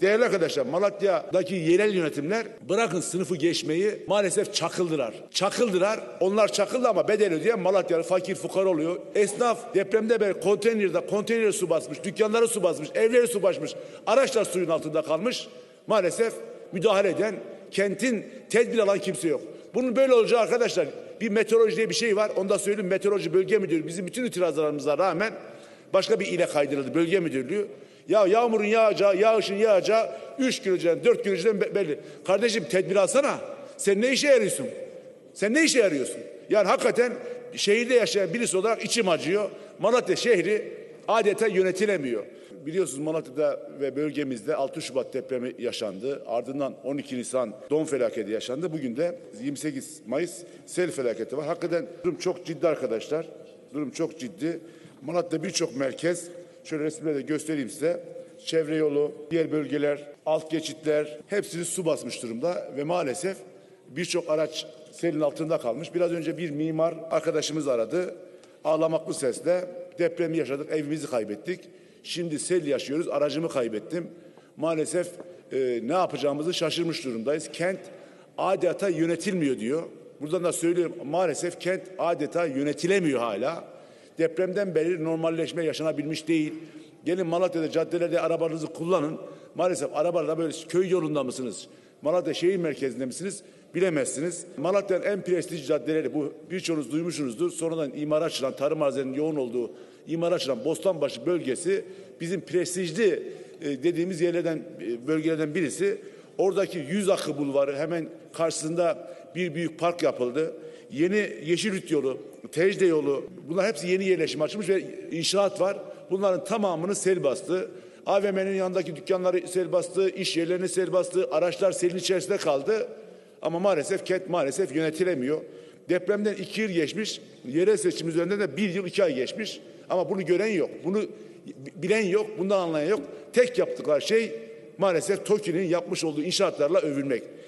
Değerli arkadaşlar Malatya'daki yerel yönetimler bırakın sınıfı geçmeyi maalesef çakıldılar. Çakıldılar. Onlar çakıldı ama bedel ödeyen Malatyalı fakir fukara oluyor. Esnaf depremde böyle konteynerde konteyner su basmış, dükkanları su basmış, evleri su basmış, araçlar suyun altında kalmış. Maalesef müdahale eden, kentin tedbir alan kimse yok. Bunun böyle olacağı arkadaşlar bir meteoroloji diye bir şey var. Onu da söyleyeyim meteoroloji bölge müdürü bizim bütün itirazlarımıza rağmen başka bir ile kaydırıldı bölge müdürlüğü. Ya yağmurun yağacağı, yağışın yağacağı 3 gün önceden 4 gün önceden be- belli. Kardeşim tedbir alsana. Sen ne işe yarıyorsun? Sen ne işe yarıyorsun? Yani hakikaten şehirde yaşayan birisi olarak içim acıyor. Malatya şehri adeta yönetilemiyor. Biliyorsunuz Malatya'da ve bölgemizde 6 Şubat depremi yaşandı. Ardından 12 Nisan don felaketi yaşandı. Bugün de 28 Mayıs sel felaketi var. Hakikaten durum çok ciddi arkadaşlar. Durum çok ciddi. Malatya'da birçok merkez şöyle resimleri de göstereyim size. Çevre yolu, diğer bölgeler, alt geçitler hepsini su basmış durumda ve maalesef birçok araç selin altında kalmış. Biraz önce bir mimar arkadaşımız aradı. Ağlamaklı sesle depremi yaşadık, evimizi kaybettik. Şimdi sel yaşıyoruz, aracımı kaybettim. Maalesef e, ne yapacağımızı şaşırmış durumdayız. Kent adeta yönetilmiyor diyor. Buradan da söylüyorum maalesef kent adeta yönetilemiyor hala. Depremden beri normalleşme yaşanabilmiş değil. Gelin Malatya'da caddelerde arabanızı kullanın. Maalesef arabalarda böyle köy yolunda mısınız? Malatya şehir merkezinde misiniz? Bilemezsiniz. Malatya'nın en prestij caddeleri bu birçoğunuz duymuşsunuzdur. Sonradan imara açılan, tarım arazilerinin yoğun olduğu imara açılan Bostanbaşı bölgesi bizim prestijli e, dediğimiz yerlerden e, bölgelerden birisi. Oradaki Yüz Akı Bulvarı hemen karşısında bir büyük park yapıldı. Yeni Yeşilyurt yolu, Tecde yolu bunlar hepsi yeni yerleşim açılmış ve inşaat var. Bunların tamamını sel bastı. AVM'nin yanındaki dükkanları sel bastı, iş yerlerini sel bastı, araçlar selin içerisinde kaldı. Ama maalesef kent maalesef yönetilemiyor. Depremden iki yıl geçmiş, yerel seçim üzerinden de bir yıl iki ay geçmiş. Ama bunu gören yok, bunu bilen yok, bundan anlayan yok. Tek yaptıkları şey maalesef TOKİ'nin yapmış olduğu inşaatlarla övülmek.